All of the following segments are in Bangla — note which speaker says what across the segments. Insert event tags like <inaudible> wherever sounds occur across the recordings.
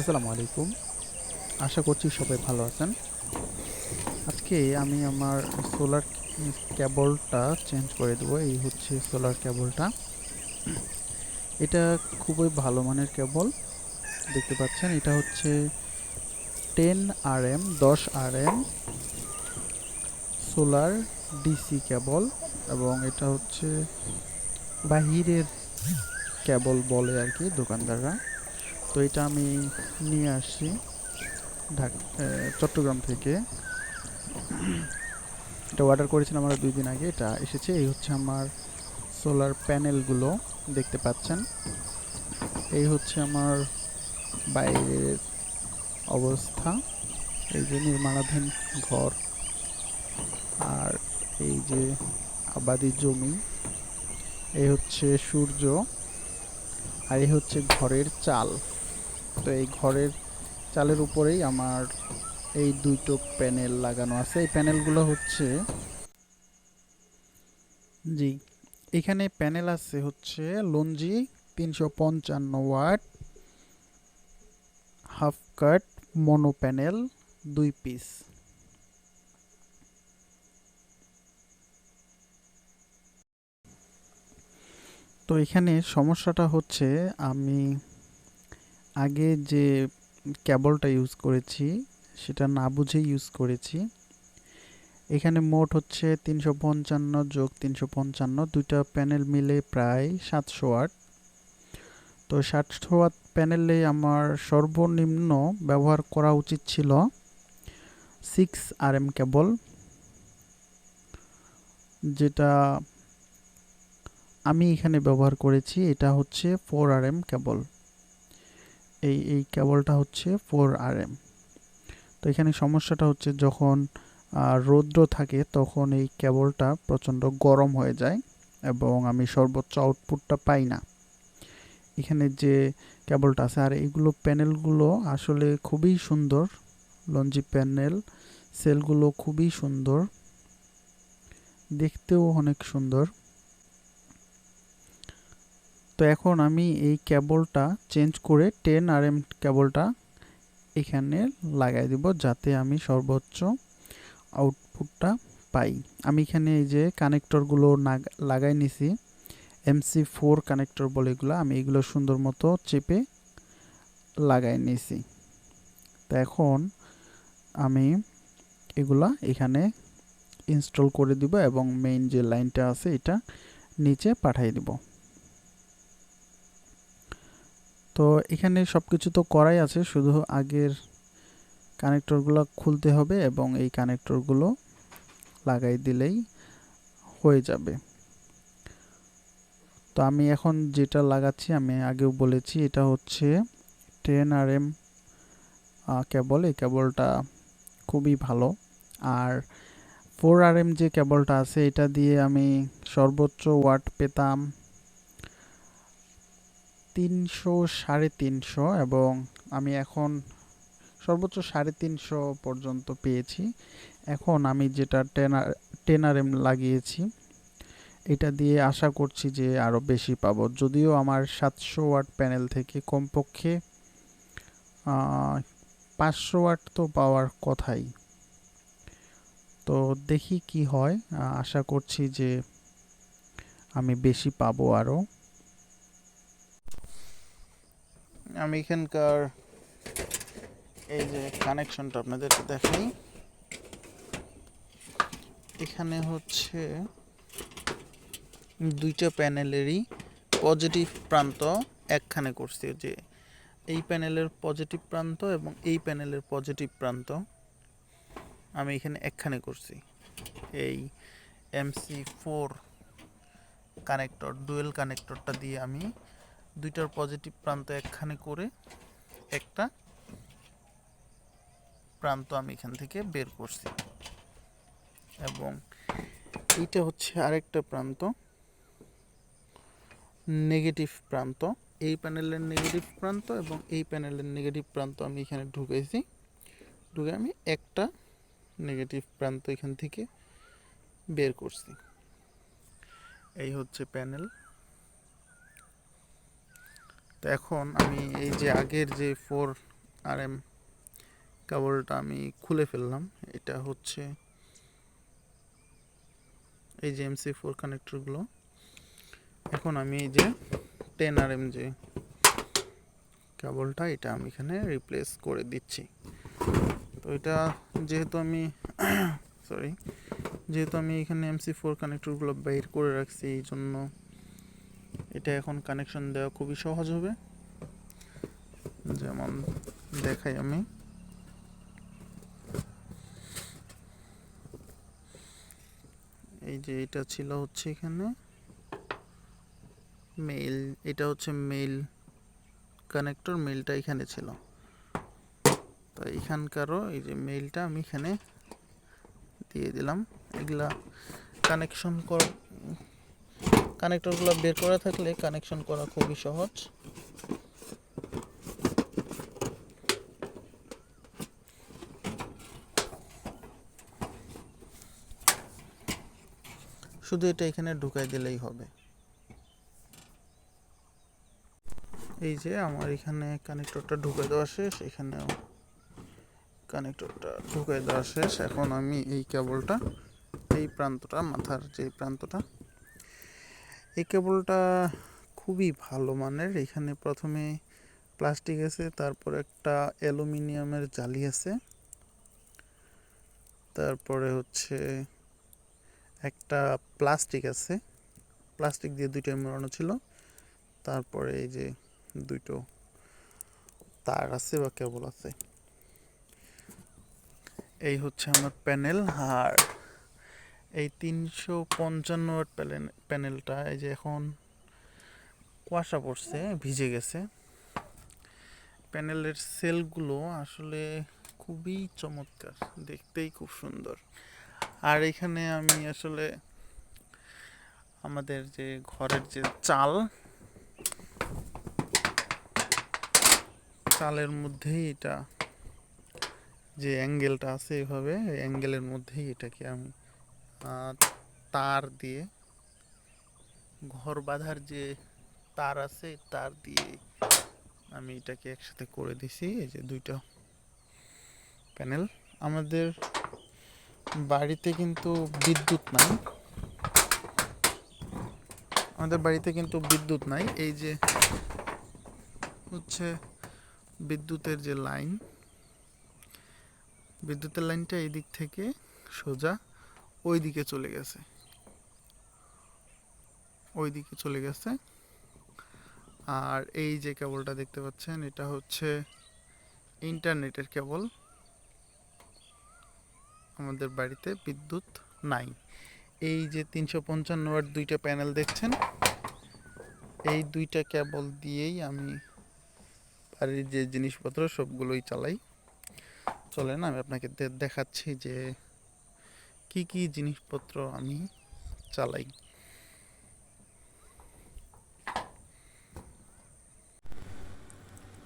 Speaker 1: আসসালামু আলাইকুম। আশা করছি সবাই ভালো আছেন। আজকে আমি আমার সোলার কেবলটা চেঞ্জ করে দেবো। এই হচ্ছে সোলার কেবলটা এটা খুবই ভালো মানের কেবল দেখতে পাচ্ছেন, এটা হচ্ছে টেন আর এম দশ R M solar DC cable এবং এটা হচ্ছে বাহিরের কেবল বলে আর কি দোকানদাররা। তো এটা আমি নিয়ে আসছি ঢাক চট্টগ্রাম থেকে। এটা অর্ডার করেছিলাম আমরা দুই দিন আগে, এটা এসেছে। এই হচ্ছে আমার সোলার প্যানেলগুলো দেখতে পাচ্ছেন। এই হচ্ছে আমার বাইরের অবস্থা। এই যে নির্মাণাধীন ঘর। আর এই যে আবাদি জমি। এই হচ্ছে সূর্য। আর এই হচ্ছে ঘরের চাল। তো এই ঘরের চালের উপরেই আমার এই দুটো প্যানেল লাগানো আছে। এই প্যানেলগুলো হচ্ছে জি, এখানে প্যানেল আছে হচ্ছে লঞ্জি তিনশো পঞ্চান্ন watt, half cut mono panel দুই পিস। তো এখানে সমস্যাটা হচ্ছে আমি আগে যে কেবলটা ইউজ করেছি, সেটা না বুঝে ইউজ করেছি। এখানে মোট হচ্ছে তিনশো পঞ্চান্ন যোগ তিনশো পঞ্চান্ন, দুইটা প্যানেল মিলে প্রায় সাতশো ওয়াট তো সাতশো ওয়াট প্যানেলে আমার সর্বনিম্ন ব্যবহার করা উচিত ছিল সিক্স আর এম কেবল যেটা আমি এখানে ব্যবহার করেছি, এটা হচ্ছে ফোর আর এম কেবল এই এই কেবলটা হচ্ছে ফোর আর এম তো এখানে সমস্যাটা হচ্ছে যখন রৌদ্র থাকে তখন এই কেবলটা প্রচণ্ড গরম হয়ে যায় এবং আমি সর্বোচ্চ আউটপুটটা পাই না। এখানে যে কেবলটা আছে, আর এইগুলো প্যানেলগুলো আসলে খুবই সুন্দর। লঞ্জি প্যানেল, সেলগুলো খুবই সুন্দর। দেখতেও অনেক সুন্দর। তো এখন আমি এই কেবলটা চেঞ্জ করে টেন আর এম কেবলটা এখানে লাগাই দিব যাতে আমি সর্বোচ্চ আউটপুটটা পাই। আমি এখানে এই যে কানেক্টরগুলো লাগাই নিছি এমসি ফোর কানেক্টর বলে এগুলো, আমি এগুলো সুন্দর মতো চেপে লাগাই নিছি। তো এখন আমি এগুলা এখানে ইনস্টল করে দিব এবং মেইন যে লাইনটা আছে, এটা নিচে পাঠিয়ে দিব। তো এখানে সব কিছু তো করাই আছে, শুধু আগের কানেক্টরগুলো খুলতে হবে এবং এই কানেক্টরগুলো লাগাই দিলেই হয়ে যাবে। তো আমি এখন যেটা লাগাচ্ছি, আমি আগেও বলেছি, এটা হচ্ছে টেন আর এম কেবল। এই কেবলটা খুবই ভালো। আর ফোর আর এম যে কেবলটা আছে, এটা দিয়ে আমি সর্বোচ্চ ওয়াট পেতাম তিনশো, সাড়ে তিনশো এবং আমি এখন সর্বোচ্চ সাড়ে তিনশো পর্যন্ত পেয়েছি। এখন আমি যেটা টেনার টেনার এম লাগিয়েছি, এটা দিয়ে আশা করছি যে আরও বেশি পাবো। যদিও আমার সাতশো ওয়াট প্যানেল থেকে কমপক্ষে পাঁচশো ওয়াট তো পাওয়ার কথাই। তো দেখি কি হয় আশা করছি যে আমি বেশি পাবো আরও আমি এখানকার এই যে কানেকশনটা আপনাদের দেখাই। এখানে হচ্ছে দুইটা প্যানেলেরই পজিটিভ প্রান্ত একখানে করছি যে এই প্যানেলের পজিটিভ প্রান্ত এবং এই প্যানেলের পজিটিভ প্রান্ত। আমি এখানে একখানে করছি। এই এমসি ফোর কানেক্টর ডুয়েল কানেক্টরটা দিয়ে আমি দুইটার পজিটিভ প্রান্ত একখানে করে একটা প্রান্ত আমি এখান থেকে বের করছি। এবং এইটা হচ্ছে আরেকটা প্রান্ত নেগেটিভ প্রান্ত। এই প্যানেলের নেগেটিভ প্রান্ত এবং এই প্যানেলের নেগেটিভ প্রান্ত আমি এখানে ঢুকেছি ঢুকে আমি একটা নেগেটিভ প্রান্ত এখান থেকে বের করছি। এই হচ্ছে প্যানেল তো এখন আমি এই যে আগের যে ফোর আর এম কেবলটা আমি খুলে ফেললাম, এটা হচ্ছে এই যে এমসি ফোর কানেক্টরগুলো এখন আমি এই যে টেন আর এম যে কেবলটা এটা আমি এখানে রিপ্লেস করে দিচ্ছি। তো এটা যেহেতু আমি <coughs> সরি যেহেতু আমি এখানে এমসি ফোর কানেক্টরগুলো বের করে রাখছি, এই জন্য এটা এখন কানেকশন দেওয়া খুবই সহজ হবে। যেমন দেখাই আমি। এই যে এটা ছিল হচ্ছে এখানে। মেইল এটা হচ্ছে মেইল কানেক্টর মেইলটা এখানে ছিল। তো এখানকারও এই যে মেইলটা আমি এখানে দিয়ে দিলাম। এগুলা কানেকশন কর কানেক্টরগুলো বের করা থাকলে কানেকশন করা খুবই সহজ। শুধু এটা এখানে ঢুকাই দিলেই হবে। এই যে আমার এখানে কানেক্টরটা ঢুকে দেওয়া শেষ, এখানেও কানেক্টরটা ঢুকে দেওয়া শেষ। এখন আমি এই কেবলটা, এই প্রান্তটা, মাথার যে প্রান্তটা এই কেবলটা খুবই ভালো মানের। এখানে প্রথমে প্লাস্টিক আছে, তারপর একটা অ্যালুমিনিয়ামের জালি আছে। তারপরে হচ্ছে একটা প্লাস্টিক আছে। প্লাস্টিক দিয়ে দুইটা মোড়ানো ছিল। তারপরে এই যে দুটো তার আছে বা কেবল আছে। এই হচ্ছে আমার প্যানেল। আর এই তিনশো পঞ্চান্ন ওয়াট প্যানেলটা, এই যে এখন কুয়াশা পড়ছে, ভিজে গেছে। প্যানেলের সেলগুলো আসলে খুবই চমৎকার, দেখতেই খুব সুন্দর। আর এখানে আমি আসলে আমাদের যে ঘরের যে চাল, চালের মধ্যেই এটা যে অ্যাঙ্গেলটা আছে এভাবে অ্যাঙ্গেলের মধ্যেই এটাকে আমি তার দিয়ে, ঘর বাঁধার যে তার আছে, তার দিয়ে আমি এটাকে একসাথে করে দিছি। এই যে দুইটা প্যানেল। আমাদের বাড়িতে কিন্তু বিদ্যুৎ নাই। আমাদের বাড়িতে কিন্তু বিদ্যুৎ নাই। এই যে হচ্ছে বিদ্যুতের যে লাইন, বিদ্যুতের লাইনটা এই দিক থেকে সোজা ওই দিকে চলে গেছে। ওই দিকে চলে গেছে। আর এই যে কেবলটা দেখতে পাচ্ছেন, এটা হচ্ছে ইন্টারনেটের কেবল। আমাদের বাড়িতে বিদ্যুৎ নাই। এই যে তিনশো পঞ্চান্ন দুইটা প্যানেল দেখছেন, এই দুইটা কেবল দিয়েই আমি বাড়ির যে জিনিসপত্র, সবগুলোই চালাই। চলেন আমি আপনাকে দেখাচ্ছি যে কি কি জিনিসপত্র আমি চালাই?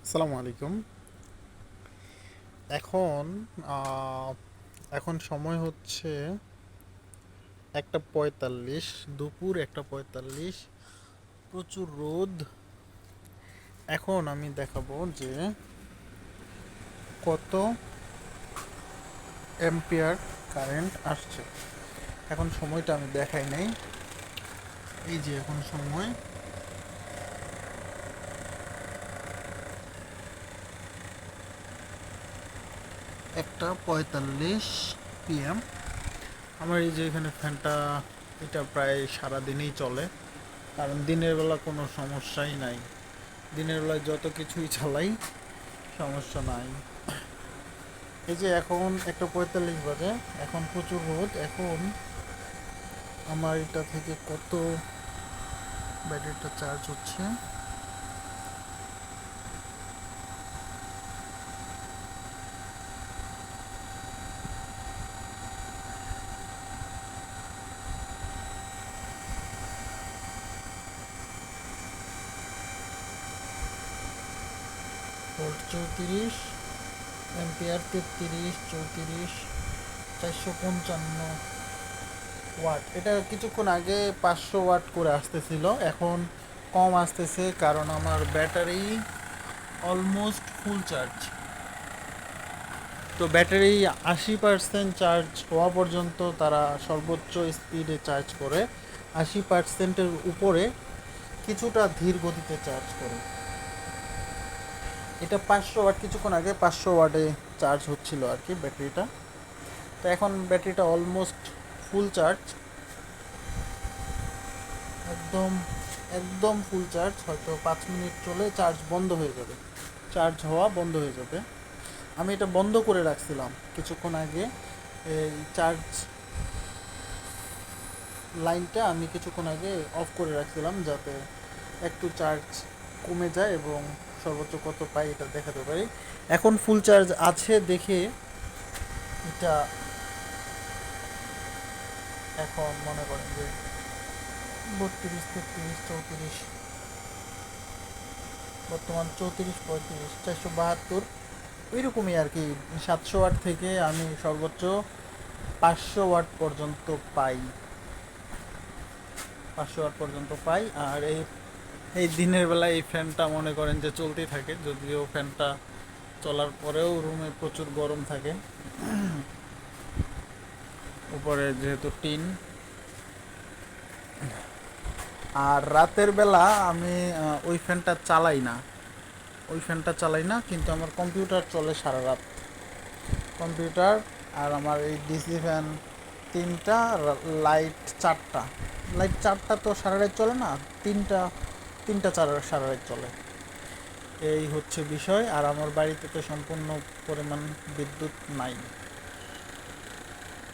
Speaker 1: আসসালামু আলাইকুম। এখন এখন সময় হচ্ছে একটা পঁয়তাল্লিশ, দুপুর একটা পঁয়তাল্লিশ, প্রচুর রোদ। এখন আমি দেখাবো যে কত অ্যাম্পিয়ার কারেন্ট আসছে। এখন সময়টা আমি দেখাই নাই। এই যে এখন সময়। একটা পঁয়তাল্লিশ পিএম আমার এই যে এখানে ফ্যানটা, এটা প্রায় সারা দিনই চলে। কারণ দিনের বেলা কোনো সমস্যাই নাই। দিনের বেলায় যত কিছুই চালাই, সমস্যা নাই। এই যে এখন একটা পঁয়তাল্লিশ বাজে, এখন প্রচুর রোদ, এখন আমার এটা থেকে কত ব্যাটারিটা চার্জ হচ্ছে? চৌত্রিশ। অ্যাম্পিয়ার তেত্রিশ, চৌত্রিশ, চারশো পঞ্চান্ন ওয়াট। এটা কিছুক্ষণ আগে পাঁচশো ওয়াট করে আসতেছিল, এখন কম আসতেছে কারণ আমার ব্যাটারি অলমোস্ট ফুল চার্জ। তো ব্যাটারি আশি পার্সেন্ট চার্জ হওয়া পর্যন্ত তারা সর্বোচ্চ স্পিডে চার্জ করে। আশি পার্সেন্টের উপরে কিছুটা ধীর গতিতে চার্জ করে। এটা পাঁচশো ওয়াট, কিছুক্ষণ আগে পাঁচশো ওয়াটে চার্জ হচ্ছিল আর কি ব্যাটারিটা। তো এখন ব্যাটারিটা অলমোস্ট ফুল চার্জ একদম একদম ফুল চার্জ হয়তো পাঁচ মিনিট চলে চার্জ বন্ধ হয়ে যাবে। চার্জ হওয়া বন্ধ হয়ে যাবে। আমি এটা বন্ধ করে রাখছিলাম কিছুক্ষণ আগে। এই চার্জ লাইনটা আমি কিছুক্ষণ আগে অফ করে রাখছিলাম যাতে একটু চার্জ কমে যায় এবং সর্বোচ্চ কত পাই এটা দেখাতে পারি। এখন ফুল চার্জ আছে দেখে এটা এখন মনে করেন যে বত্রিশ, তেত্রিশ, চৌত্রিশ, বর্তমান চৌত্রিশ, পঁয়ত্রিশ, চারশো বাহাত্তর, ওইরকমই আর কি। সাতশো ওয়াট থেকে আমি সর্বোচ্চ পাঁচশো ওয়াট পর্যন্ত পাই। পাঁচশো ওয়াট পর্যন্ত পাই। আর এই এই দিনের বেলা এই ফ্যানটা মনে করেন যে চলতেই থাকে, যদিও ফ্যানটা চলার পরেও রুমে প্রচুর গরম থাকে। উপরে যেহেতু টিন। আর রাতের বেলা আমি ওই ফ্যানটা চালাই না। ওই ফ্যানটা চালাই না, কিন্তু আমার কম্পিউটার চলে সারা রাত। কম্পিউটার আর আমার এই ডিসি ফ্যান তিনটা লাইট চারটা। লাইট চারটা তো সারা রাত চলে না, তিনটা তিনটা চার সারা রাত চলে। এই হচ্ছে বিষয়, আর আমার বাড়িতে তো সম্পূর্ণ পরিমাণ বিদ্যুৎ নাই।